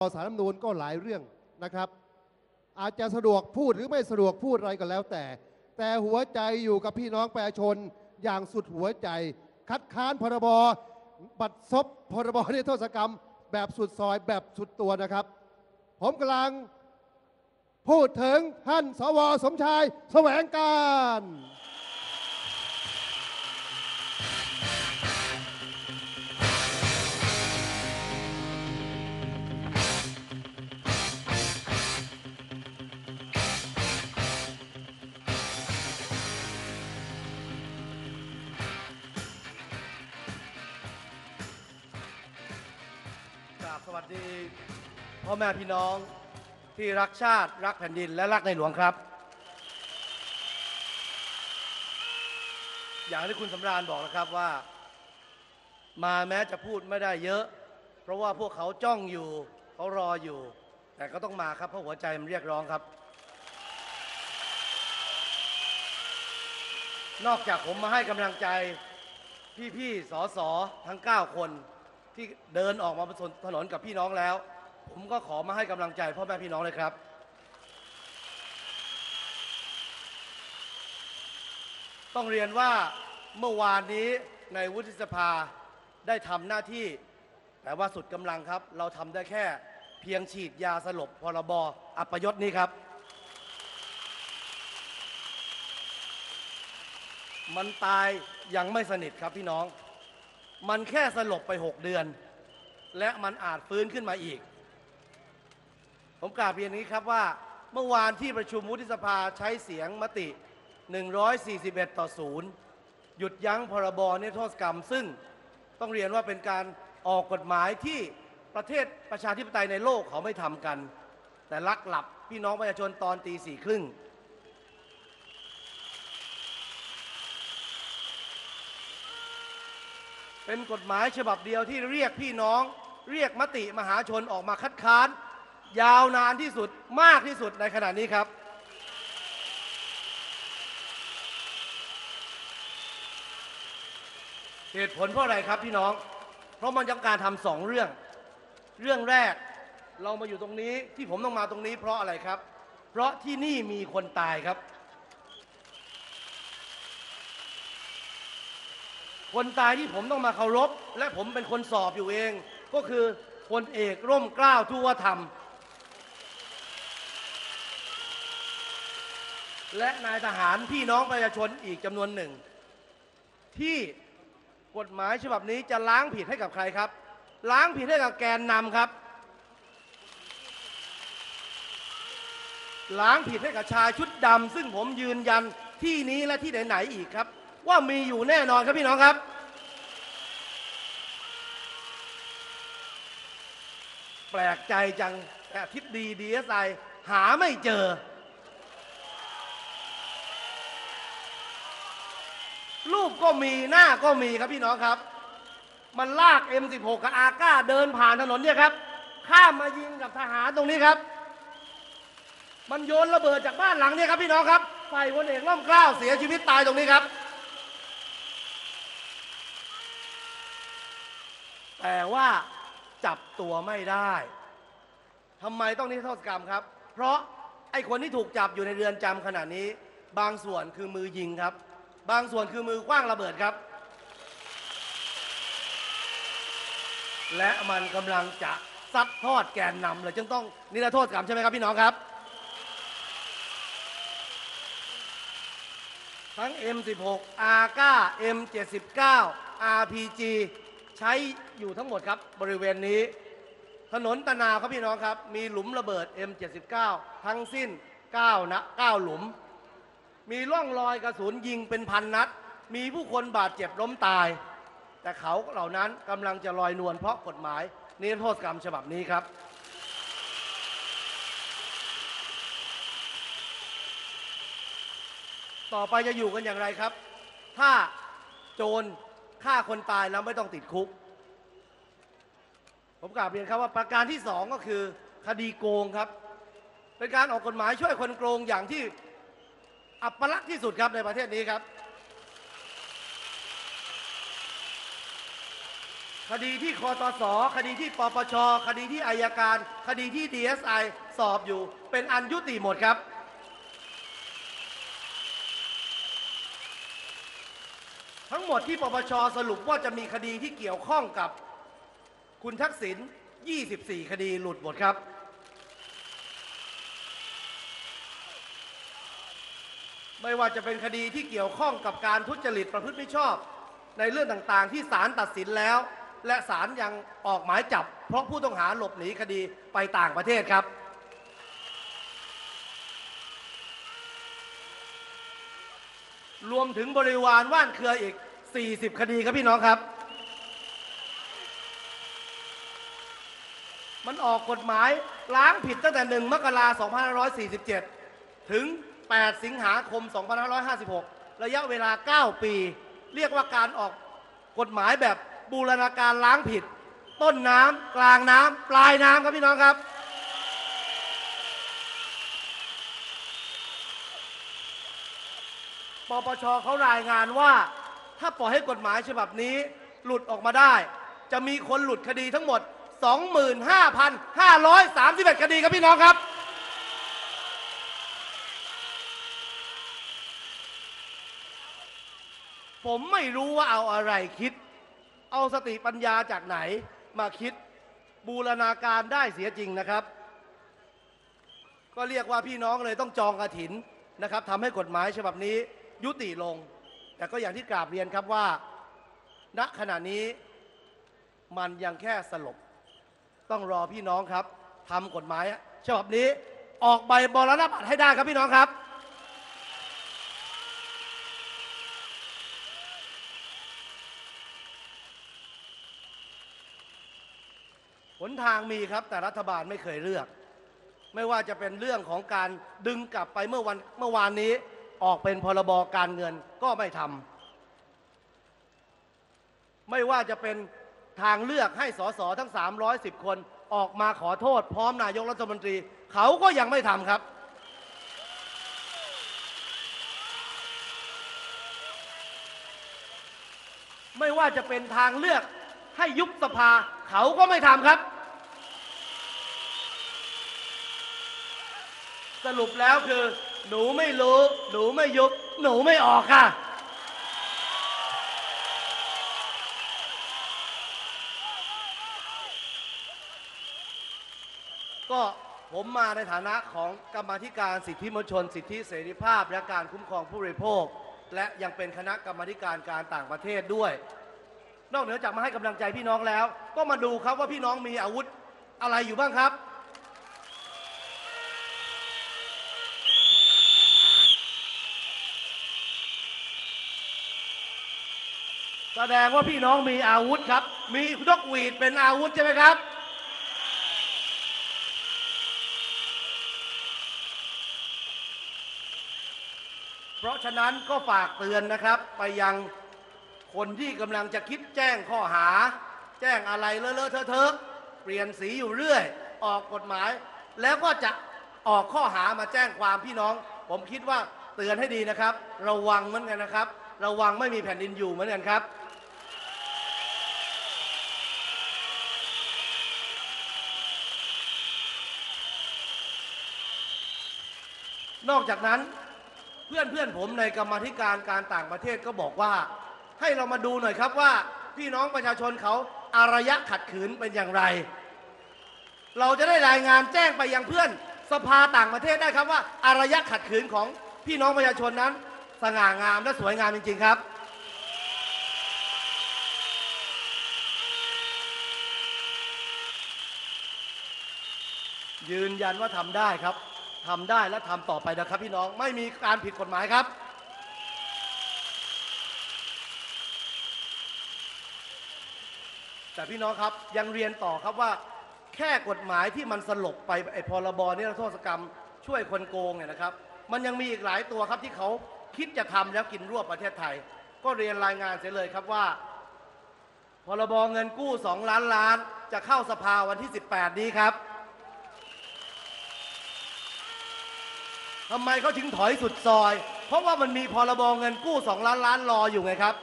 ต่อสารรัฐมนูญก็หลายเรื่องนะครับ อาจจะสะดวกพูดหรือไม่สะดวกพูดอะไรก็แล้วแต่ แต่หัวใจอยู่กับพี่น้องประชาชนอย่างสุดหัวใจ คัดค้านพรบบัตรซบพรบนิรโทษกรรม แบบสุดซอยแบบสุดตัวนะครับ ผมกำลังพูดถึงท่านสวสมชายแสวงการ วัสดีพ่อแม่พี่น้องที่รักชาติรักแผ่นดินและรักในหลวงครับ อย่างที่คุณสำราญบอกนะครับว่า มาแม้จะพูดไม่ได้เยอะ เพราะว่าพวกเขาจ้องอยู่เขารออยู่ แต่ก็ต้องมาครับเพราะหัวใจมันเรียกร้องครับ นอกจากผมมาให้กำลังใจพี่ๆสอสอทั้ง 9 คน ที่เดินออกมาบนถนนกับพี่น้องแล้ว ผมก็ขอมาให้กำลังใจพ่อแม่พี่น้องเลยครับ ต้องเรียนว่าเมื่อวานนี้ในวุฒิสภาได้ทำหน้าที่ แต่ว่าสุดกำลังครับ เราทำได้แค่เพียงฉีดยาสลบพรบอัปยศนี้ครับ มันตายยังไม่สนิทครับพี่น้อง มันแค่สลบไป 6 เดือน และมันอาจฟื้นขึ้นมาอีก ผมกราบเรียนนี้ครับว่าเมื่อวานที่ประชุมวุฒิสภาใช้เสียงมติ 141 ต่อ 0 หยุดยั้งพรบนิรโทษกรรม ซึ่งต้องเรียนว่าเป็นการออกกฎหมายที่ประเทศประชาธิปไตยในโลกเขาไม่ทำกัน แต่ลักหลับพี่น้องประชาชนตอนตีสี่ครึ่ง เป็นกฎหมายฉบับเดียวที่เรียกพี่น้อง เรียกมติมหาชนออกมาคัดค้าน ยาวนานที่สุดมากที่สุดในขณะนี้ครับ เหตุผลเพราะอะไรครับพี่น้อง เพราะมันต้องการทำสองเรื่อง เรื่องแรกเรามาอยู่ตรงนี้ที่ผมต้องมาตรงนี้เพราะอะไรครับ เพราะที่นี่มีคนตายครับ คนตายที่ผมต้องมาเคารพ และผมเป็นคนสอบอยู่เอง ก็คือพลเอกร่มเกล้าทุวธรรม และนายทหารพี่น้องประชาชนอีกจำนวนหนึ่ง ที่กฎหมายฉบับนี้จะล้างผิดให้กับใครครับ ล้างผิดให้กับแกนนำครับ ล้างผิดให้กับชายชุดดำซึ่งผมยืนยันที่นี้และที่ไหนๆอีกครับ ว่ามีอยู่แน่นอนครับพี่น้องครับ แปลกใจจังแต่ทิศดีดีเอสไอหาไม่เจอ รูปก็มีหน้าก็มีครับพี่น้องครับ มันลาก M16 กับอาก้าเดินผ่านถนนเนี่ยครับ ข้ามมายิงกับทหารตรงนี้ครับ มันโยนระเบิดจากบ้านหลังเนี่ยครับพี่น้องครับใส่พลเอกล่มกล้าวเสียชีวิตตายตรงนี้ครับ แต่ว่าจับตัวไม่ได้ทำไมต้องนิรโทษกรรมครับ เพราะไอ้คนที่ถูกจับอยู่ในเรือนจำขณะนี้ บางส่วนคือมือยิงครับ บางส่วนคือมือคว้างระเบิดครับ และมันกำลังจะซัดทอดแกนนำเลยจึงต้องนิรโทษกรรมใช่ไหมครับพี่น้องครับ ทั้ง M16 AK M79 RPG ใช้อยู่ทั้งหมดครับบริเวณนี้ ถนนตะนาวครับพี่น้องครับ มีหลุมระเบิด M79 ทั้งสิ้น9นะ9หลุม มีร่องรอยกระสุนยิงเป็นพันนัด มีผู้คนบาดเจ็บล้มตาย แต่เขาเหล่านั้นกำลังจะลอยนวลเพราะกฎหมายนิรโทษกรรมฉบับนี้ครับต่อไปจะอยู่กันอย่างไรครับ ถ้าโจร ฆ่าคนตายแล้วไม่ต้องติดคุก ผมกราบเรียนครับว่าประการที่สองก็คือ คดีโกงครับ เป็นการออกกฎหมายช่วยคนโกงอย่างที่อัปลักษณ์ที่สุดครับในประเทศนี้ครับ คดีที่คอตสคดีที่ปปช คดีที่อายการ คดีที่ DSI สอบอยู่ เป็นอันยุติหมดครับ ทั้ง หมดที่ปปชสรุปว่าจะมีคดีที่เกี่ยวข้องกับคุณทักษิณ 24 คดีหลุดหมดครับ ไม่ว่าจะเป็นคดีที่เกี่ยวข้องกับการทุจริตประพฤติมิชอบ ในเรื่องต่างๆ ที่ศาลตัดสินแล้ว และศาลยังออกหมายจับ เพราะผู้ต้องหาหลบหนีคดีไปต่างประเทศครับรวมถึงบริวารว่านเครืออีก 40 คดีครับพี่น้องครับ มันออกกฎหมายล้างผิดตั้งแต่ 1 มกราคม 2547 ถึง 8 สิงหาคม 2556 ระยะเวลา 9 ปี เรียกว่าการออกกฎหมายแบบบูรณาการล้างผิด ต้นน้ำกลางน้ำปลายน้ำครับพี่น้องครับ ปปชเขารายงานว่า ถ้าปล่อยให้กฎหมายฉบับนี้หลุดออกมาได้ จะมีคนหลุดคดีทั้งหมด 25,531 คดีครับพี่น้องครับ ผมไม่รู้ว่าเอาอะไรคิด เอาสติปัญญาจากไหนมาคิดบูรณาการได้เสียจริงนะครับ ก็เรียกว่าพี่น้องเลยต้องจองกระถินนะครับทำให้กฎหมายฉบับนี้ยุติลง แต่ก็อย่างที่กราบเรียนครับว่า ณขณะนี้มันยังแค่สลบ ต้องรอพี่น้องครับทำกฎหมายฉบับนี้ออกใบบรณบัตรให้ได้ครับพี่น้องครับหนทางมีครับแต่รัฐบาลไม่เคยเลือก ไม่ว่าจะเป็นเรื่องของการดึงกลับไปเมื่อวันเมื่อวานนี้ ออกเป็นพรบการเงินก็ไม่ทำไม่ว่าจะเป็นทางเลือกให้สสทั้ง 310 คนออกมาขอโทษ พร้อมนายกรัฐมนตรี เขาก็ยังไม่ทำครับ ไม่ว่าจะเป็นทางเลือกให้ยุบสภา เขาก็ไม่ทำครับ สรุปแล้วคือ หนูไม่รู้ หนูไม่ยุบ หนูไม่ออกค่ะ ก็ผมมาในฐานะของกรรมาธิการสิทธิมนชน สิทธิเสรีภาพ และการคุ้มครองผู้บริโภค และยังเป็นคณะกรรมาธิการการต่างประเทศด้วย นอกเหนือจากมาให้กำลังใจพี่น้องแล้ว ก็มาดูครับว่าพี่น้องมีอาวุธอะไรอยู่บ้างครับ แสดงว่าพี่น้องมีอาวุธครับ มีนกหวีดเป็นอาวุธใช่ไหมครับ เพราะฉะนั้นก็ฝากเตือนนะครับ ไปยังคนที่กำลังจะคิดแจ้งข้อหา แจ้งอะไรเลอะเลอะเทอะเทอะเปลี่ยนสีอยู่เรื่อย ออกกฎหมาย แล้วก็จะออกข้อหามาแจ้งความพี่น้อง ผมคิดว่าเตือนให้ดีนะครับ ระวังเหมือนกันนะครับ ระวังไม่มีแผ่นดินอยู่เหมือนกันครับ นอกจากนั้นเพื่อนเพื่อนผมในกรรมธิการการต่างประเทศก็บอกว่า ให้เรามาดูหน่อยครับว่า พี่น้องประชาชนเขาอารยะขัดขืนเป็นอย่างไร เราจะได้รายงานแจ้งไปยังเพื่อนสภาต่างประเทศได้ครับว่า อารยะขัดขืนของพี่น้องประชาชนนั้น สง่างามและสวยงามจริง ๆครับ ยืนยันว่าทำได้ครับ ทำได้และทำต่อไปนะครับพี่น้องไม่มีการผิดกฎหมายครับ แต่พี่น้องครับยังเรียนต่อครับว่า แค่กฎหมายที่มันสลบไปไอ้พรบนิรโทษกรรม ช่วยคนโกงเนี่ยนะครับ มันยังมีอีกหลายตัวครับที่เขาคิดจะทำแล้วกินรวบประเทศไทย ก็เรียนรายงานเสียเลยครับว่าพรบเงินกู้ 2 ล้านล้าน จะเข้าสภาวันที่ 18 นี้ครับ ทำไมเขาถึงถอยสุดซอย เพราะว่ามันมีพรบเงินกู้2ล้านล้านรออยู่ไงครับ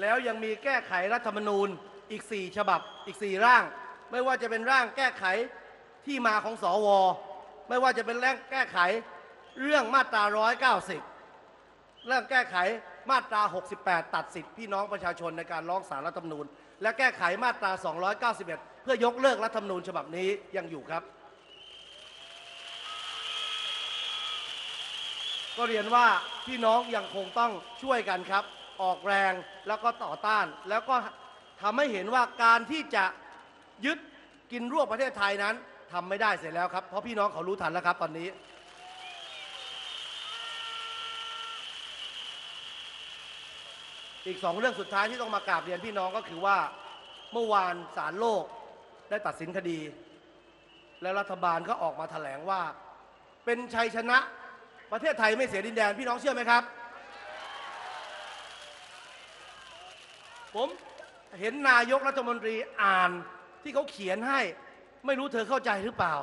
แล้วยังมีแก้ไขรัฐธรรมนูญอีก 4 ฉบับอีก 4 ร่าง ไม่ว่าจะเป็นร่างแก้ไขที่มาของสวไม่ว่าจะเป็นแร่างแก้ไขเรื่องมาตรา 190 เรื่องแก้ไขมาตรา 68 ตัดสิทธิพี่น้องประชาชนในการร้องสารรัฐธรรมนูญ และแก้ไขมาตรา 291เพื่อยกเลิกรัฐธรรมนูญฉบับนี้ยังอยู่ครับ ก็เรียนว่าพี่น้องยังคงต้องช่วยกันครับ ออกแรงแล้วก็ต่อต้าน แล้วก็ทำให้เห็นว่าการที่จะยึดกินรวบประเทศไทยนั้นทำไม่ได้เสร็จแล้วครับ เพราะพี่น้องเขารู้ทันแล้วครับตอนนี้อีกสองเรื่องสุดท้ายที่ต้องมากราบเรียนพี่น้องก็คือว่าเมื่อวานศาลโลก ได้ตัดสินคดี และรัฐบาลก็ออกมาแถลงว่า เป็นชัยชนะประเทศไทยไม่เสียดินแดนพี่น้องเชื่อไหมครับ ผมเห็นนายกรัฐมนตรีอ่านที่เขาเขียนให้ไม่รู้เธอเข้าใจหรือเปล่า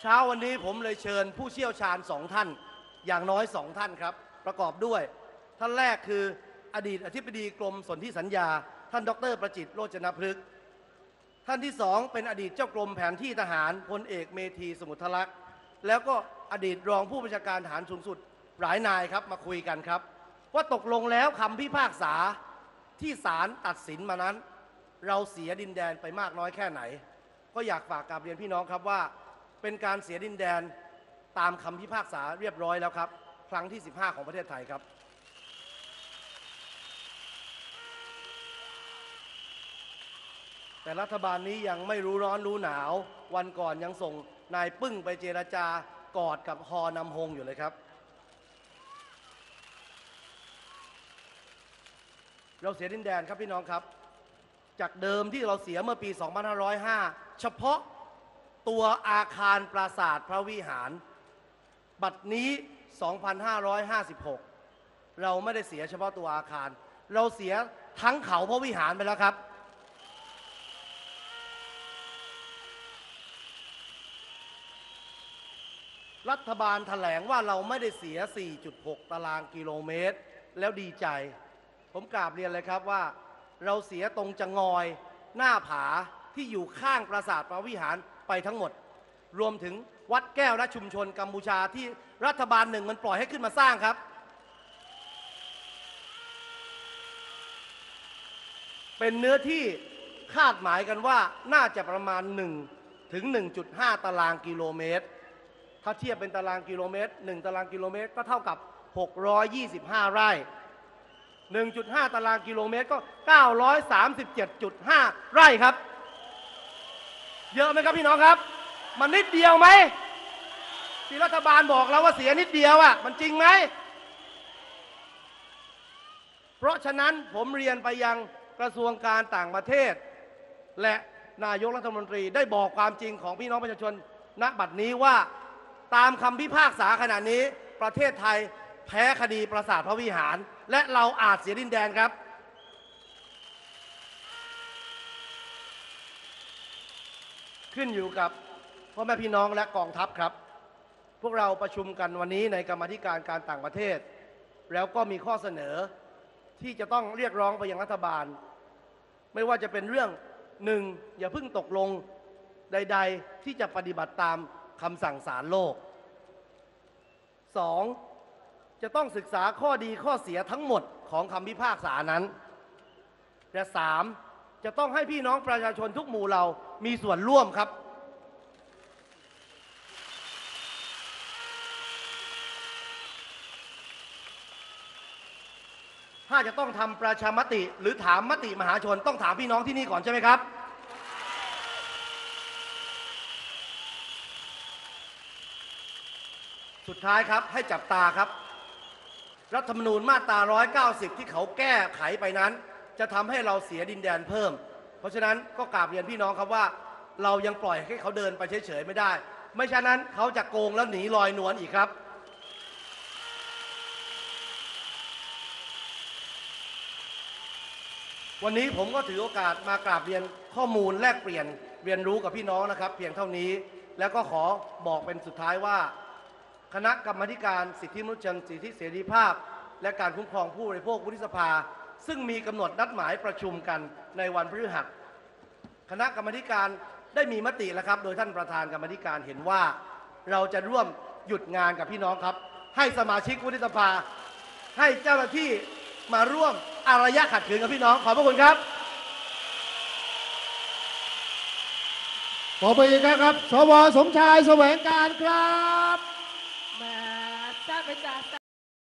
เช้าวันนี้ผมเลยเชิญผู้เชี่ยวชาญสองท่าน อย่างน้อยสองท่านครับ ประกอบด้วย ท่านแรกคืออดีตอธิบดีกรมสนธิสัญญา ท่านดร ประจิตโรจนพฤกษ์ท่านที่สองเป็นอดีตเจ้ากรมแผนที่ทหารพลเอกเมธีสมุทรลักษณ์แล้วก็อดีตรองผู้บัญชาการทหารสูงสุดหลายนายครับมาคุยกันครับ ว่าตกลงแล้วคำพิพากษาที่ศาลตัดสินมานั้น เราเสียดินแดนไปมากน้อยแค่ไหน ก็อยากฝากกราบเรียนพี่น้องครับว่า เป็นการเสียดินแดนตามคำพิพากษาเรียบร้อยแล้วครับ ครั้งที่ 15 ของประเทศไทยครับ แต่รัฐบาลนี้ยังไม่รู้ร้อนรู้หนาว วันก่อนยังส่งนายปึ้งไปเจรจากอดกับฮอนำฮงอยู่เลยครับ เราเสียดินแดนครับพี่น้องครับ จากเดิมที่เราเสียเมื่อปี 2505 เฉพาะตัวอาคารปราสาทพระวิหาร บัดนี้ 2556 เราไม่ได้เสียเฉพาะตัวอาคาร เราเสียทั้งเขาพระวิหารไปแล้วครับ รัฐบาลแถลงว่าเราไม่ได้เสีย 4.6 ตารางกิโลเมตร แล้วดีใจ ผมกราบเรียนเลยครับว่า เราเสียตรงจะงอยหน้าผาที่อยู่ข้างปราสาทพระวิหารไปทั้งหมด รวมถึงวัดแก้วและชุมชนกัมพูชาที่รัฐบาลหนึ่งมันปล่อยให้ขึ้นมาสร้างครับ เป็นเนื้อที่คาดหมายกันว่าน่าจะประมาณ 1 ถึง 1.5 ตารางกิโลเมตร ถ้าเทียบเป็นตารางกิโลเมตร 1 ตารางกิโลเมตรก็เท่ากับ 625 ไร่ 1.5 ตารางกิโลเมตรก็ 937.5 ไร่ครับ เยอะไหมครับพี่น้องครับ มันนิดเดียวไหมที่รัฐบาลบอกเราว่าเสียนิดเดียวอะ่ะ มันจริงไหม เพราะฉะนั้นผมเรียนไปยังกระทรวงการต่างประเทศ และนายกรัฐมนตรีได้บอกความจริงของพี่น้องประชาชนณบัดนี้ว่าตามคำพิพากษาขณะนี้ประเทศไทยแพ้คดีปราสาทพระวิหาร และเราอาจเสียดินแดนครับ ขึ้นอยู่กับ พ่อแม่พี่น้องและกองทัพครับ พวกเราประชุมกันวันนี้ในกรรมธิการการต่างประเทศ แล้วก็มีข้อเสนอที่จะต้องเรียกร้องไปยังรัฐบาล ไม่ว่าจะเป็นเรื่องหนึ่งอย่าเพิ่งตกลงใด ๆ ที่จะปฏิบัติตามคำสั่งศาลโลกสองจะต้องศึกษาข้อดีข้อเสียทั้งหมดของคำพิพากษานั้น และสามจะต้องให้พี่น้องประชาชนทุกหมู่เรามีส่วนร่วมครับ ถ้าจะต้องทำประชามติ หรือถามมติมหาชนต้องถามพี่น้องที่นี่ก่อนใช่ไหมครับ สุดท้ายครับให้จับตาครับ รัฐธรรมนูญมาตรา 190 ที่เขาแก้ไขไปนั้น จะทำให้เราเสียดินแดนเพิ่ม เพราะฉะนั้นก็กราบเรียนพี่น้องครับว่า เรายังปล่อยให้เขาเดินไปเฉยๆไม่ได้ ไม่ฉะนั้นเขาจะโกงแล้วหนีลอยนวลอีกครับ วันนี้ผมก็ถือโอกาสมากราบเรียนข้อมูลแลกเปลี่ยนเรียนรู้กับพี่น้องนะครับ เพียงเท่านี้ แล้วก็ขอบอกเป็นสุดท้ายว่า คณะกรรมการสิทธิมนุษยชนสิทธิเสรีภาพ และการคุ้มครองผู้บริโภควุฒิสภา ซึ่งมีกำหนดนัดหมายประชุมกันในวันพฤหัสคณะกรรมการได้มีมติแล้วครับ โดยท่านประธานกรรมการเห็นว่า เราจะร่วมหยุดงานกับพี่น้องครับ ให้สมาชิกวุฒิสภา ให้เจ้าหน้าที่ มาร่วมอารยะขัดขืนกับพี่น้อง ขอบพระคุณครับขอไปอีกครั้งครับ สวสมชายแสวงการครับแหมาทราบไปจาแส